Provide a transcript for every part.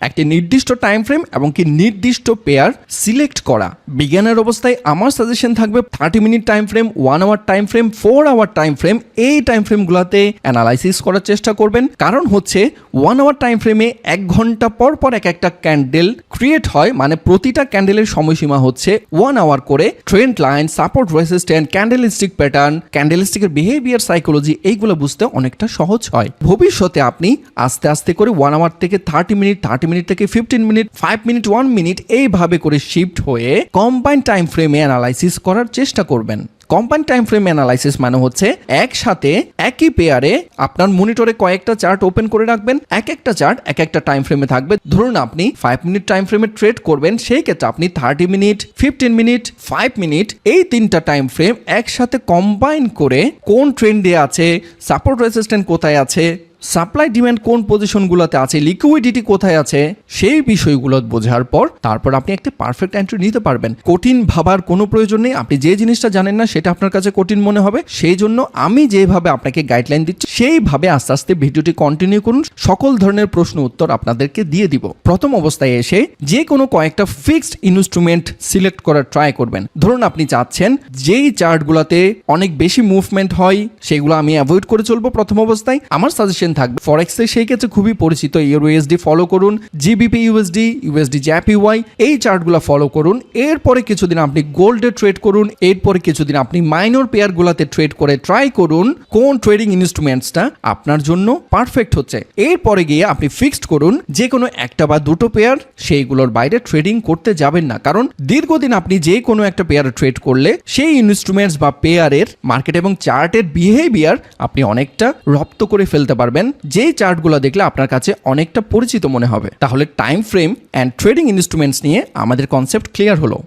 একটি নির্দিষ্ট time frame এবং কি নির্দিষ্ট পেয়ার সিলেক্ট করা। বিজ্ঞানের অবস্থায় আমার সাজেশন থাকবে thirty minute time frame one hour time frame four hour time frame এই টাইম ফ্রেমগুলোতে অ্যানালাইসিস করার চেষ্টা করবেন। কারণ হচ্ছে ওয়ান আওয়ার টাইম ফ্রেমে এক ঘণ্টা পর পর এক একটা ক্যান্ডেল ক্রিয়েট হয় মানে প্রতিটা ক্যান্ডেলের সময়সীমা হচ্ছে ওয়ান আওয়ার করে। Trend line support resistant candlestick pattern ক্যান্ডেলিস্টিকের behaviour psychology এইগুলো বুঝতে অনেকটা সহজ হয়। ভবিষ্যতে আপনি আস্তে আস্তে করে ওয়ান আওয়ার থেকে থার্টি মিনিট থার্টি মিনিট থেকে fifteen minute five minute one minute এইভাবে করে শিফট হয়ে কম্বাইন টাইম ফ্রেমে অ্যানালাইসিস করার চেষ্টা করবেন। কম্পাইন টাইম ফ্রেম অ্যানালাইসিস মানে হচ্ছে একসাথে একই পেয়ারে আপনার মনিটরে কয়েকটা চার্ট ওপেন করে রাখবেন, এক একটা চার্ট এক একটা টাইম ফ্রেমে থাকবে। ধরুন আপনি ফাইভ মিনিট টাইম ফ্রেমে ট্রেড করবেন, সেই ক্ষেত্রে আপনি thirty minute fifteen minute five minute এই তিনটা টাইম ফ্রেম একসাথে কম্বাইন করে কোন ট্রেন্ডে আছে সাপোর্ট রেসিস্ট্যান্ট কোথায় আছে সাপ্লাই ডিম্যান্ড কোন পজিশনগুলোতে আছে লিকুইডিটি কোথায় আছে, সেই বিষয়গুলো বোঝার পর তারপর আপনি একটা পারফেক্ট এন্ট্রি নিতে পারবেন। কঠিন ভাবার কোনো প্রয়োজন নেই। আপনি যে জিনিসটা জানেন না, সেটা আপনার কাছে কঠিন মনে হবে। সেই জন্য আমি যেভাবে আপনাকে গাইডলাইন দিচ্ছি, সেইভাবে আস্তে আস্তে ভিডিওটি কন্টিনিউ করুন। সকল ধরনের প্রশ্ন উত্তর আপনাদেরকে দিয়ে দিব। প্রথম অবস্থায় এসে যে কোনো কয়েকটা ফিক্সড ইনস্ট্রুমেন্ট সিলেক্ট করার ট্রাই করবেন। ধরুন আপনি চাচ্ছেন, যেই চার্টগুলোতে অনেক বেশি মুভমেন্ট হয়, সেগুলো আমি অ্যাভয়েড করে চলবো প্রথম অবস্থায়। আমার সাজেশন থাকবে। ফরেক্সে সেই ক্ষেত্রে খুবই পরিচিত ইউএসডি ফলো করুন জিবিপি ইউএসডি ইউএসডি জ্যাপিওয়াই এই চার্টগুলো ফলো করুন। এরপরে কিছুদিন আপনি গোল্ডে ট্রেড করুন, এরপরে কিছুদিন আপনি মাইনর পেয়ারগুলোতে ট্রেড করে ট্রাই করুন, কোন ট্রেডিং ইনস্ট্রুমেন্টসটা আপনার জন্য পারফেক্ট হচ্ছে। এরপরে গিয়ে আপনি ফিক্সড করুন যে কোনো একটা বা দুটো পেয়ার সেইগুলোর বাইরে ট্রেডিং করতে যাবেন না। কারণ দীর্ঘদিন আপনি যে কোনো একটা পেয়ারে ট্রেড করলে, সেই ইনস্ট্রুমেন্টস বা পেয়ারের মার্কেট এবং চার্টের বিহেভিয়ার আপনি অনেকটা রপ্ত করে ফেলতে পারবেন। যেই চার্টগুলো দেখলে আপনার কাছে অনেকটা পরিচিত মনে হবে। তাহলে time frame and trading instruments নিয়ে আমাদের কনসেপ্ট ক্লিয়ার হলো।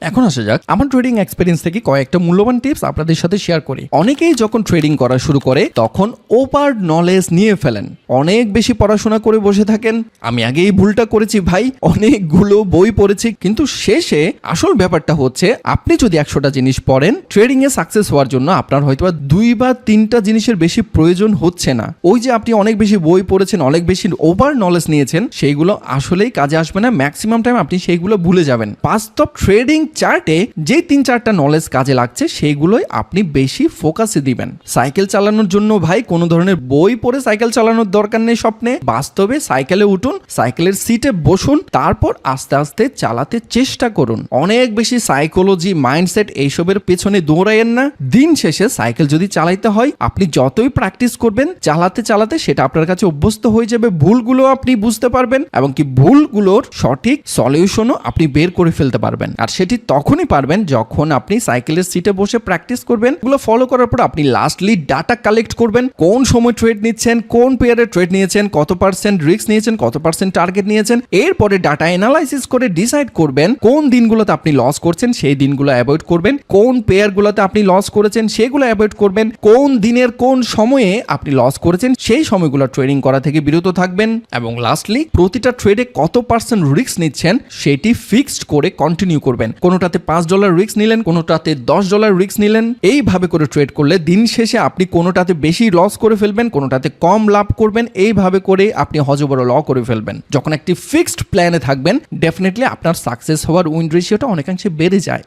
এখন আসা যাক। আমার ট্রেডিং এক্সপিরিয়েন্স থেকে কয়েকটা মূল্যবান টিপস আপনাদের সাথে শেয়ার করি। অনেকেই যখন ট্রেডিং করা শুরু করে, তখন ওভার নলেজ নিয়ে ফেলেন। অনেক বেশি পড়াশোনা করে বসে থাকেন। আমি আগেই ভুলটা করেছি ভাই, অনেকগুলো বই পড়েছি। কিন্তু শেষে আসল ব্যাপারটা হচ্ছে, আপনি যদি একশোটা জিনিস পড়েন ট্রেডিং এ সাকসেস হওয়ার জন্য আপনার হয়তো দুই বা তিনটা জিনিসের বেশি প্রয়োজন হচ্ছে না। ওই যে আপনি অনেক বেশি বই পড়েছেন, অনেক বেশি ওভার নলেজ নিয়েছেন, সেইগুলো আসলেই কাজে আসবে না। ম্যাক্সিমাম টাইম আপনি সেইগুলো ভুলে যাবেন। বাস্তব ট্রেডিং চার্টে যে তিন চারটা নলেজ কাজে লাগছে, সেইগুলোই আপনি বেশি ফোকাসে দিবেন। সাইকেল চালানোর জন্য ভাই কোনো ধরনের বই পড়ে সাইকেল চালানোর দরকার নেই স্বপ্নে। বাস্তবে সাইকেলে উঠুন সাইকেলের সিটে বসুন, তারপর আস্তে আস্তে চালাতে চেষ্টা করুন। অনেক বেশি সাইকোলজি মাইন্ডসেট এইসবের পেছনে দৌড়াইয়েন না। দিন শেষে সাইকেল যদি চালাইতে হয়, আপনি যতই প্র্যাকটিস করবেন, চালাতে চালাতে সেটা আপনার কাছে অভ্যস্ত হয়ে যাবে, ভুলগুলো আপনি বুঝতে পারবেন, এবং কি ভুলগুলোর সঠিক সলিউশনও আপনি বের করে ফেলতে পারবেন। আর সেটি তখনই পারবেন যখন আপনি সাইকেলের সিটে বসে প্র্যাকটিস করবেন। এগুলো ফলো করার পর আপনি লাস্টলি ডাটা কালেক্ট করবেন। কোন সময় ট্রেড নিচ্ছেন, কোন পেয়ারে ট্রেড নিয়েছেন, কত পার্সেন্ট রিস্ক নিয়েছেন, কত পার্সেন্ট টার্গেট নিয়েছেন। এরপরে ডাটা অ্যানালাইসিস করে ডিসাইড করবেন কোন দিনগুলোতে আপনি লস করছেন, সেই দিনগুলো অ্যাভয়েড করবেন। কোন পেয়ারগুলোতে আপনি লস করেছেন, সেগুলো অ্যাভয়েড করবেন। কোন দিনের কোন সময়ে আপনি লস করেছেন, সেই সময়গুলো ট্রেডিং করা থেকে বিরত থাকবেন। এবং লাস্টলি প্রতিটা ট্রেডে কত পার্সেন্ট রিস্ক নিচ্ছেন, সেটি ফিক্সড করে কন্টিনিউ করবেন। কোনোটাতে পাঁচ ডলার রিক্স নিলেন, কোনোটাতে দশ ডলার রিক্স নিলেন। এইভাবে করে ট্রেড করলে দিন শেষে আপনি কোনোটাতে বেশি লস করে ফেলবেন, কোনোটাতে কম লাভ করবেন, এইভাবে করে আপনি হজবড় ল করে ফেলবেন। যখন একটি ফিক্সড প্ল্যানে থাকবেন ডেফিনেটলি আপনার সাকসেস হওয়ার উইন রেশিওটা অনেকাংশে বেড়ে যায়।